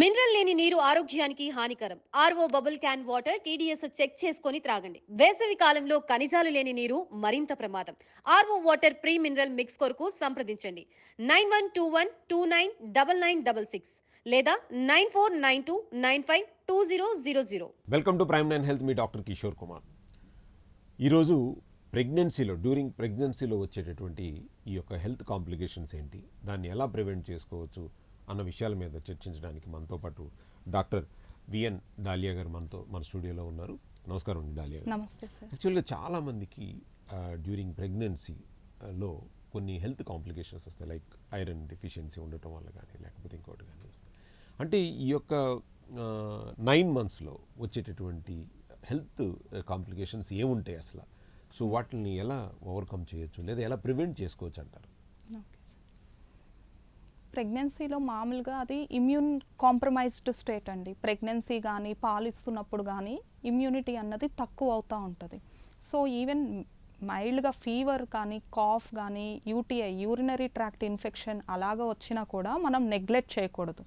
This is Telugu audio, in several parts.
మినరల్ లేని నీరు ఆరోగ్యానికి హానికరం. RO bubble can water TDS check చేసుకొని త్రాగండి. వేసవి కాలంలో ఖనిజాలు లేని నీరు మరింత ప్రమాదం. RO water pre mineral mix కొరకు సంప్రదించండి. Nine one two one two nine double nine double six లేదా nine four nine two nine five two zero zero zero. Welcome to prime nine health me doctor Kishore Kumar. ఈరోజు ప్రెగ్నెన్సీలో డ్యూరింగ్ ప్రెగ్నెన్సీలో వచ్చేటటువంటి ఈ యొక్క హెల్త్ కాంప్లికేషన్స్ ఏంటి? దాన్ని ఎలా ప్రివెంట్ చేసుకోవచ్చు? అన్న విషయాల మీద చర్చించడానికి మనతో పాటు డాక్టర్ విఎన్ దాలియా గారు మనతో మన స్టూడియోలో ఉన్నారు. నమస్కారం అండి దాలియా గారు. నమస్తే సార్. యాక్చువల్గా చాలామందికి డ్యూరింగ్ ప్రెగ్నెన్సీలో కొన్ని హెల్త్ కాంప్లికేషన్స్ వస్తాయి. లైక్ ఐరన్ డెఫిషియన్సీ ఉండటం వల్ల కానీ లేకపోతే ఇంకోటి కానీ వస్తాయి. అంటే ఈ యొక్క నైన్ మంత్స్లో వచ్చేటటువంటి హెల్త్ కాంప్లికేషన్స్ ఏముంటాయి అసలు? సో వాటిని ఎలా ఓవర్కమ్ చేయొచ్చు? లేదా ఎలా ప్రివెంట్ చేసుకోవచ్చు అంటారు? ప్రెగ్నెన్సీలో మామూలుగా అది ఇమ్యూన్ కాంప్రమైజ్డ్ స్టేట్ అండి. ప్రెగ్నెన్సీ కానీ పాలిస్తున్నప్పుడు కానీ ఇమ్యూనిటీ అన్నది తక్కువ అవుతూ ఉంటుంది. సో ఈవెన్ మైల్డ్గా ఫీవర్ కానీ కాఫ్ కానీ యూటీఐ యూరినరీ ట్రాక్ట్ ఇన్ఫెక్షన్ అలాగా వచ్చినా కూడా మనం నెగ్లెక్ట్ చేయకూడదు.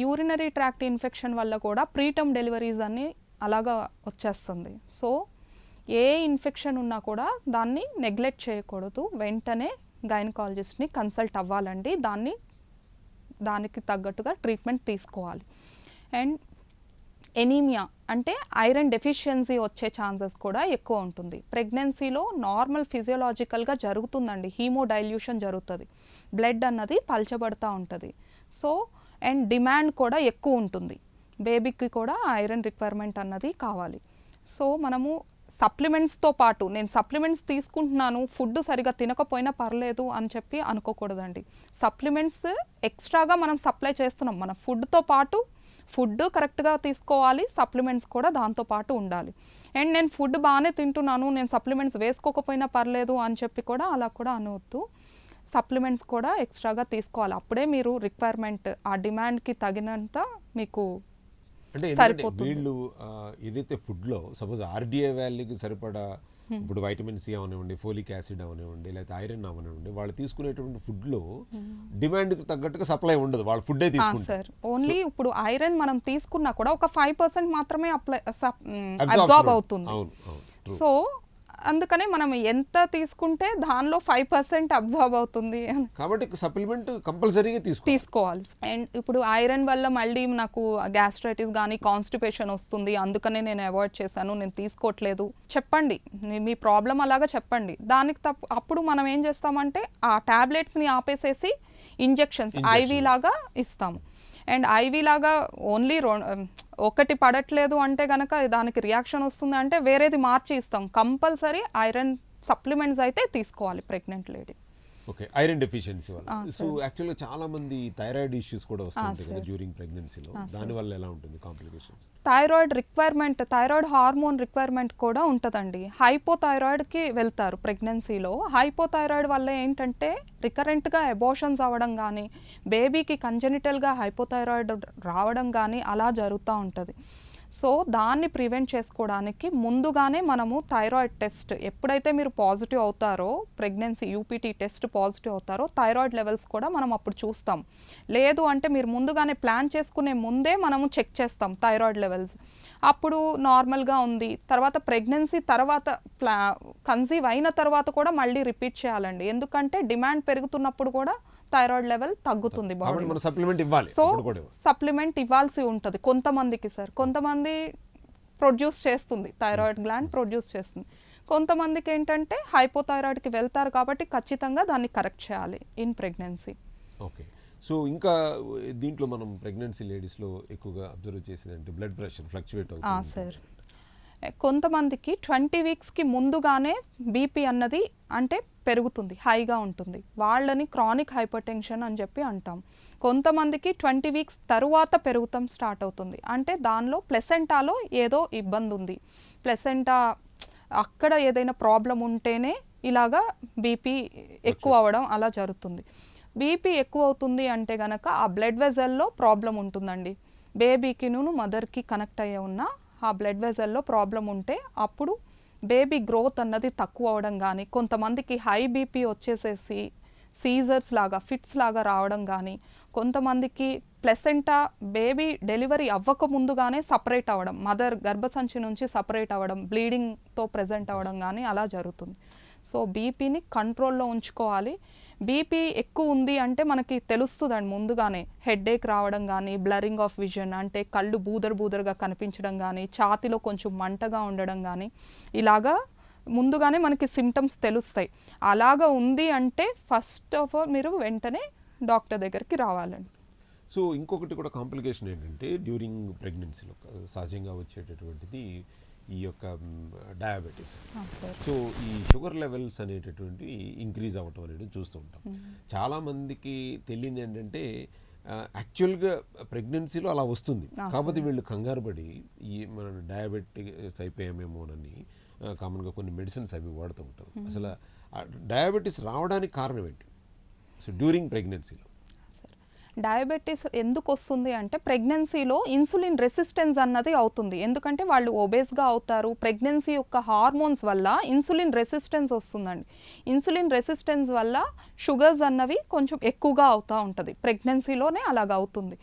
యూరినరీ ట్రాక్ట్ ఇన్ఫెక్షన్ వల్ల కూడా ప్రీటమ్ డెలివరీస్ అన్నీ అలాగా వచ్చేస్తుంది. సో ఏ ఇన్ఫెక్షన్ ఉన్నా కూడా దాన్ని నెగ్లెక్ట్ చేయకూడదు. వెంటనే గైనకాలజిస్ట్ని కన్సల్ట్ అవ్వాలండి. దాన్ని దానికి తగ్గట్టుగా ట్రీట్మెంట్ తీసుకోవాలి. అండ్ ఎనీమియా అంటే ఐరన్ డెఫిషియన్సీ వచ్చే ఛాన్సెస్ కూడా ఎక్కువ ఉంటుంది. ప్రెగ్నెన్సీలో నార్మల్ ఫిజియోలాజికల్గా జరుగుతుందండి. హీమో డైల్యూషన్ జరుగుతుంది. బ్లడ్ అన్నది పల్చబడుతూ ఉంటుంది. సో అండ్ డిమాండ్ కూడా ఎక్కువ ఉంటుంది. బేబీకి కూడా ఐరన్ రిక్వైర్మెంట్ అన్నది కావాలి. సో మనము సప్లిమెంట్స్తో పాటు నేను సప్లిమెంట్స్ తీసుకుంటున్నాను ఫుడ్ సరిగా తినకపోయినా పర్లేదు అని చెప్పి అనుకోకూడదండి. సప్లిమెంట్స్ ఎక్స్ట్రాగా మనం సప్లై చేస్తున్నాం. మన ఫుడ్తో పాటు ఫుడ్ కరెక్ట్గా తీసుకోవాలి సప్లిమెంట్స్ కూడా దాంతో పాటు ఉండాలి. అండ్ నేను ఫుడ్ బాగానే తింటున్నాను నేను సప్లిమెంట్స్ వేసుకోకపోయినా పర్లేదు అని చెప్పి కూడా అలా కూడా అనవద్దు సప్లిమెంట్స్ కూడా ఎక్స్ట్రాగా తీసుకోవాలి. అప్పుడే మీరు రిక్వైర్మెంట్ ఆ డిమాండ్కి తగినంత మీకు అంటే. వీళ్ళు ఏదైతే ఫుడ్లో సపోజ్ ఆర్డిఏ వాల్యూకి సరిపడా ఇప్పుడు వైటమిన్ సి అవనివ్వండి ఫోలిక్ యాసిడ్ అవనివ్వండి లేకపోతే ఐరన్ అవనివ్వండి వాళ్ళు తీసుకునేటువంటి ఫుడ్లో డిమాండ్కి తగ్గట్టుగా సప్లై ఉండదు వాళ్ళు ఫుడ్డే తీసుకుంటారు సార్ ఓన్లీ ఇప్పుడు ఐరన్ మనం తీసుకున్నా కూడా ఒక ఫైవ్ పర్సెంట్ మాత్రమే అప్లై అబ్జార్బ్. అవుతుంది. సో అందుకనే మనం ఎంత తీసుకుంటే దానిలో ఫైవ్ పర్సెంట్ అబ్జార్బ్ అవుతుంది కాబట్టి సప్లిమెంట్ కంపల్సరీగా తీసుకోవాలి. అండ్ ఇప్పుడు ఐరన్ వల్ల మళ్ళీ నాకు గ్యాస్ట్రైటిస్ కానీ కాన్స్టిపేషన్ వస్తుంది. అందుకనే నేను అవాయిడ్ చేశాను. నేను తీసుకోవట్లేదు. చెప్పండి. మీ- మీ ప్రాబ్లం అలాగా చెప్పండి. దానికి తప్ప అప్పుడు మనం ఏం చేస్తామంటే ఆ టాబ్లెట్స్ని ఆపేసేసి ఇంజెక్షన్స్ ఐవి లాగా ఇస్తాము. అండ్ ఐవి లాగా ఓన్లీ ఒకటి పడట్లేదు అంటే కనుక దానికి రియాక్షన్ వస్తుంది అంటే వేరేది మార్చి ఇస్తాం. కంపల్సరీ ఐరన్ సప్లిమెంట్స్ అయితే తీసుకోవాలి pregnant lady. Okay iron deficiency వల్ల. సో యాక్చువల్గా చాలా మంది థైరాయిడ్ ఇష్యూస్ కూడా వస్తుంటాయి కదా. డ్యూరింగ్ ప్రెగ్నెన్సీలో దాని వల్ల ఎలా ఉంటుంది complications thyroid requirement thyroid hormone requirement కూడా ఉంటుందండి. హైపోథైరాయిడ్కి వెళ్తారు ప్రెగ్నెన్సీలో హైపోథైరాయిడ్ వల్ల ఏంటంటే రికరెంట్గా ఎబోషన్స్ అవ్వడం కానీ బేబీకి కంజెనిటల్గా హైపోథైరాయిడ్ రావడం కానీ అలా జరుగుతూ ఉంటుంది. సో దాన్ని ప్రివెంట్ చేసుకోవడానికి ముందుగానే మనము థైరాయిడ్ టెస్ట్ ఎప్పుడైతే మీరు పాజిటివ్ అవుతారో ప్రెగ్నెన్సీ యూపీటీ టెస్ట్ పాజిటివ్ అవుతారో థైరాయిడ్ లెవెల్స్ కూడా మనం అప్పుడు చూస్తాం. లేదు అంటే మీరు ముందుగానే ప్లాన్ చేసుకునే ముందే మనము చెక్ చేస్తాం థైరాయిడ్ లెవెల్స్. అప్పుడు నార్మల్గా ఉంది. తర్వాత ప్రెగ్నెన్సీ తర్వాత ప్లా కన్సీవ్ అయిన తర్వాత కూడా మళ్ళీ రిపీట్ చేయాలండి. ఎందుకంటే డిమాండ్ పెరుగుతున్నప్పుడు కూడా థైరాయిడ్ లెవెల్ తగ్గుతుంది బాడీ సప్లిమెంట్ ఇవ్వాలి. సో. సప్లిమెంట్ ఇవ్వాల్సి ఉంటుంది కొంతమందికి సార్ కొంతమంది ప్రొడ్యూస్ చేస్తుంది థైరాయిడ్ గ్లాండ్ ప్రొడ్యూస్ చేస్తుంది. కొంతమందికి ఏంటంటే హైపోథైరాయిడ్కి వెళ్తారు కాబట్టి ఖచ్చితంగా దాన్ని కరెక్ట్ చేయాలి ఇన్ ప్రెగ్నెన్సీ ఓకే సో ఇంకా దీంట్లో మనం ప్రెగ్నెన్సీ లేడీస్లో ఎక్కువగా అబ్జర్వ్ చేసేది అంటే బ్లడ్ ప్రెషర్ ఫ్లక్చువేట్ అవుతుంది సార్ కొంతమందికి ట్వంటీ వీక్స్కి ముందుగానే బీపీ అన్నది అంటే పెరుగుతుంది హైగా ఉంటుంది. వాళ్ళని క్రానిక్ హైపర్ టెన్షన్ అని చెప్పి అంటాం. కొంతమందికి ట్వంటీ వీక్స్ తరువాత పెరుగుతాం స్టార్ట్ అవుతుంది. అంటే దానిలో ప్లెసెంటాలో ఏదో ఇబ్బంది ఉంది. ప్లెసెంటా అక్కడ ఏదైనా ప్రాబ్లం ఉంటేనే ఇలాగా బీపీ ఎక్కువ అవ్వడం అలా జరుగుతుంది. బీపీ ఎక్కువ అవుతుంది అంటే గనక ఆ బ్లడ్ వెజల్లో ప్రాబ్లం ఉంటుందండి. బేబీకిను మదర్కి కనెక్ట్ అయ్యే ఉన్న ఆ బ్లడ్ వెజల్లో ప్రాబ్లం ఉంటే అప్పుడు బేబీ గ్రోత్ అన్నది తక్కువ అవడం కానీ కొంతమందికి హై బీపీ వచ్చేసేసి సీజర్స్ లాగా ఫిట్స్ లాగా రావడం కానీ కొంతమందికి ప్లెసెంటా బేబీ డెలివరీ అవ్వక ముందుగానే సపరేట్ అవ్వడం మదర్ గర్భసంచి నుంచి సపరేట్ అవ్వడం బ్లీడింగ్తో ప్రజెంట్ అవ్వడం కానీ అలా జరుగుతుంది. సో బీపీని కంట్రోల్లో ఉంచుకోవాలి. బీపీ ఎక్కువ ఉంది అంటే మనకి తెలుస్తుందండి ముందుగానే. హెడేక్ రావడం కానీ బ్లరింగ్ ఆఫ్ విజన్ అంటే కళ్ళు బూదర్ బూదర్గా కనిపించడం కానీ ఛాతిలో కొంచెం మంటగా ఉండడం కానీ ఇలాగా ముందుగానే మనకి సిమ్టమ్స్ తెలుస్తాయి. అలాగా ఉంది అంటే ఫస్ట్ ఆఫ్ ఆల్ మీరు వెంటనే డాక్టర్ దగ్గరికి రావాలండి. సో ఇంకొకటి కూడా కాంప్లికేషన్ ఏంటంటే డ్యూరింగ్ ప్రెగ్నెన్సీలో సహజంగా వచ్చేటటువంటిది ఈ యొక్క డయాబెటీస్ సో ఈ షుగర్ లెవెల్స్ అనేటటువంటివి ఇంక్రీజ్ అవ్వటం అనేది చూస్తూ ఉంటాం. చాలా మందికి తెలియదు ఏంటంటే యాక్చువల్గా ప్రెగ్నెన్సీలో అలా వస్తుంది. కాకపోతే వీళ్ళు కంగారు పడి ఈ మన డయాబెటిక్స్ అయిపోయామేమోనని కామన్గా కొన్ని మెడిసిన్స్ అవి వాడుతూ ఉంటారు. అసలు డయాబెటీస్ రావడానికి కారణం ఏంటి? సో డ్యూరింగ్ ప్రెగ్నెన్సీలో డయాబెటీస్ ఎందుకు వస్తుంది అంటే ప్రెగ్నెన్సీలో ఇన్సులిన్ రెసిస్టెన్స్ అన్నది అవుతుంది. ఎందుకంటే వాళ్ళు ఒబేస్గా అవుతారు. ప్రెగ్నెన్సీ యొక్క హార్మోన్స్ వల్ల ఇన్సులిన్ రెసిస్టెన్స్ వస్తుందండి. ఇన్సులిన్ రెసిస్టెన్స్ వల్ల షుగర్స్ అన్నవి కొంచెం ఎక్కువగా అవుతూ ఉంటుంది. ప్రెగ్నెన్సీలోనే అలాగ అవుతుంది.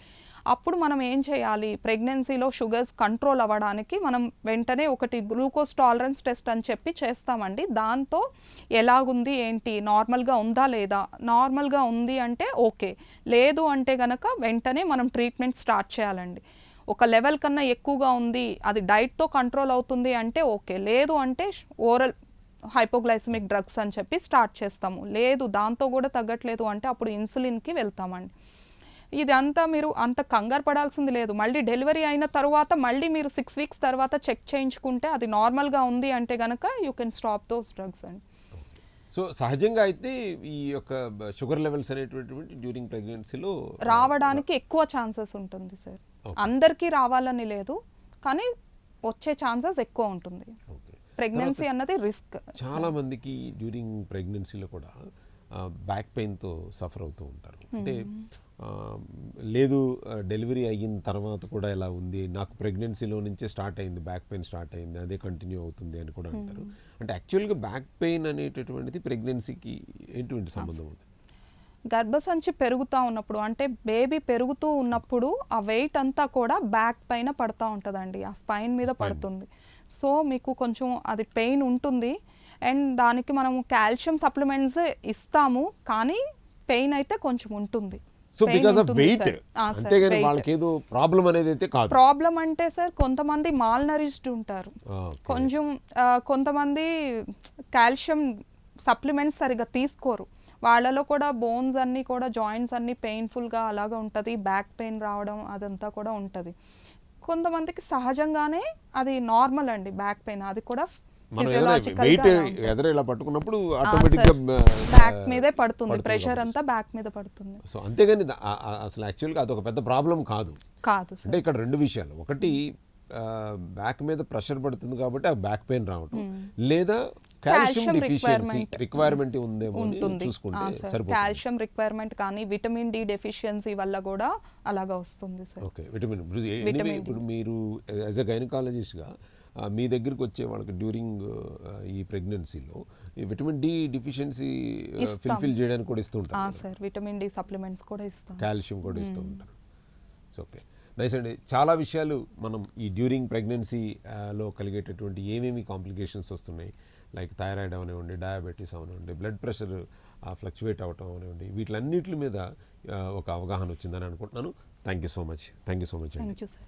అప్పుడు మనం ఏం చేయాలి? ప్రెగ్నెన్సీలో షుగర్స్ కంట్రోల్ అవ్వడానికి మనం వెంటనే ఒకటి గ్లూకోజ్ టాలరెన్స్ టెస్ట్ అని చెప్పి చేస్తామండి. దాంతో ఎలాగుంది ఏంటి? నార్మల్గా ఉందా లేదా? నార్మల్గా ఉంది అంటే ఓకే. లేదు అంటే గనక వెంటనే మనం ట్రీట్మెంట్ స్టార్ట్ చేయాలండి. ఒక లెవెల్ కన్నా ఎక్కువగా ఉంది అది డైట్తో కంట్రోల్ అవుతుంది అంటే ఓకే. లేదు అంటే ఓరల్ హైపోగ్లైసమిక్ డ్రగ్స్ అని చెప్పి స్టార్ట్ చేస్తాము. లేదు దాంతో కూడా తగ్గట్లేదు అంటే అప్పుడు ఇన్సులిన్కి వెళ్తామండి. ఇదంతా మీరు అంత కంగారు పడాల్సింది లేదు. మళ్ళీ డెలివరీ అయిన తర్వాత మళ్ళీ మీరు సిక్స్ వీక్స్ తర్వాత చెక్ చేయించుకుంటే అది నార్మల్గా ఉంది అంటే గనక you can stop those drugs అండి. సో సహజంగా అయితే ఈ యొక్క షుగర్ లెవెల్స్ అనేటటువంటి డ్యూరింగ్ ప్రెగ్నెన్సీలో రావడానికి ఎక్కువ ఛాన్సెస్ ఉంటుంది సార్. అందరికీ రావాలని లేదు కానీ వచ్చే ఛాన్సెస్ ఎక్కువ ఉంటుంది. ప్రెగ్నెన్సీ అన్నది రిస్క్. చాలా మందికి డ్యూరింగ్ ప్రెగ్నెన్సీలో కూడా బ్యాక్ పెయిన్తో సఫర్ అవుతూ ఉంటారు. అంటే లేదు డెలివరీ అయిన తర్వాత కూడా ఎలా ఉంది. నాకు ప్రెగ్నెన్సీలో నుంచే స్టార్ట్ అయింది బ్యాక్ పెయిన్ స్టార్ట్ అయింది అదే కంటిన్యూ అవుతుంది అని కూడా అంటారు. అంటే యాక్చువల్గా బ్యాక్ పెయిన్ అనేటటువంటిది ప్రెగ్నెన్సీకి ఎటువంటి సంబంధం ఉంది గర్భసంచి పెరుగుతూ ఉన్నప్పుడు అంటే బేబీ పెరుగుతూ ఉన్నప్పుడు ఆ వెయిట్ అంతా కూడా బ్యాక్ పైన పడతా ఉంటుందండి. ఆ స్పైన్ మీద. పడుతుంది. సో మీకు కొంచెం అది పెయిన్ ఉంటుంది. అండ్ దానికి మనము కాల్షియం సప్లిమెంట్స్ ఇస్తాము. కానీ పెయిన్ అయితే కొంచెం ఉంటుంది. సో బికాస్ ఆఫ్ వెయిట్ అంతేగాని వాళ్ళకి ఏదో ప్రాబ్లం అనేది అయితే కాదు. ప్రాబ్లం అంటే సార్ కొంతమంది మాల్ నరిష్డ్ ఉంటారు okay. కొంచెం కొంతమంది కాల్షియం సప్లిమెంట్స్ సరిగా తీసుకోరు. వాళ్ళలో కూడా బోన్స్ అన్నీ కూడా జాయింట్స్ అన్నీ పెయిన్ఫుల్గా అలాగా ఉంటుంది. బ్యాక్ పెయిన్ రావడం అదంతా కూడా ఉంటుంది. కొంతమందికి సహజంగానే అది నార్మల్ అండి బ్యాక్ పెయిన్ అది కూడా మనం వెయిట్గా. ఎదర ఇలా పట్టుకున్నప్పుడు ఆ, ఆటోమేటిక్గా సార్. బ్యాక్ మీదే పడుతుంది. ప్రెషర్ అంతా బ్యాక్ మీద పడుతుంది. సో అంతేగాని అసలు యాక్చువల్గా అదొక పెద్ద ప్రాబ్లం కాదు. కాదు అంటే ఇక్కడ రెండు విషయాలు. ఒకటి బ్యాక్ మీద ప్రెషర్ పడుతుంది కాబట్టి ఆ బ్యాక్ పెయిన్ రావటం. లేదా కాల్షియం డిఫిషియన్సీ. రిక్వైర్మెంట్ ఉందేమో చూసుకుంటే సార్ సరిపోతుంది. కాల్షియం రిక్వైర్మెంట్ కానీ విటమిన్ డి డెఫిషియన్సీ వల్ల కూడా అలాగా వస్తుంది సార్ ఓకే విటమిన్. ఇప్పుడు మీరు యాజ్ ఎ గైనకాలజిస్ట్గా మీ దగ్గరికి వచ్చే వాళ్ళకి డ్యూరింగ్ ఈ ప్రెగ్నెన్సీలో ఈ విటమిన్ డి డిఫిషియన్సీ. ఫిల్ఫిల్ చేయడానికి కూడా ఇస్తూ ఉంటారు సార్ విటమిన్ డి సప్లిమెంట్స్ కూడా ఇస్తాం. కాల్షియం కూడా ఇస్తూ ఉంటారు. ఓకే నైస్ అండి. చాలా విషయాలు మనం ఈ డ్యూరింగ్ ప్రెగ్నెన్సీ లో కలిగేటటువంటి ఏమేమి కాంప్లికేషన్స్ వస్తున్నాయి? లైక్ థైరాయిడ్ అవనివ్వండి డయాబెటీస్ అవనివ్వండి బ్లడ్ ప్రెషర్ ఫ్లక్చువేట్ అవ్వటం అవనివ్వండి వీటిలన్నిటి మీద ఒక అవగాహన వచ్చిందని అనుకుంటున్నాను. Thank you so much thank you so much thank you sir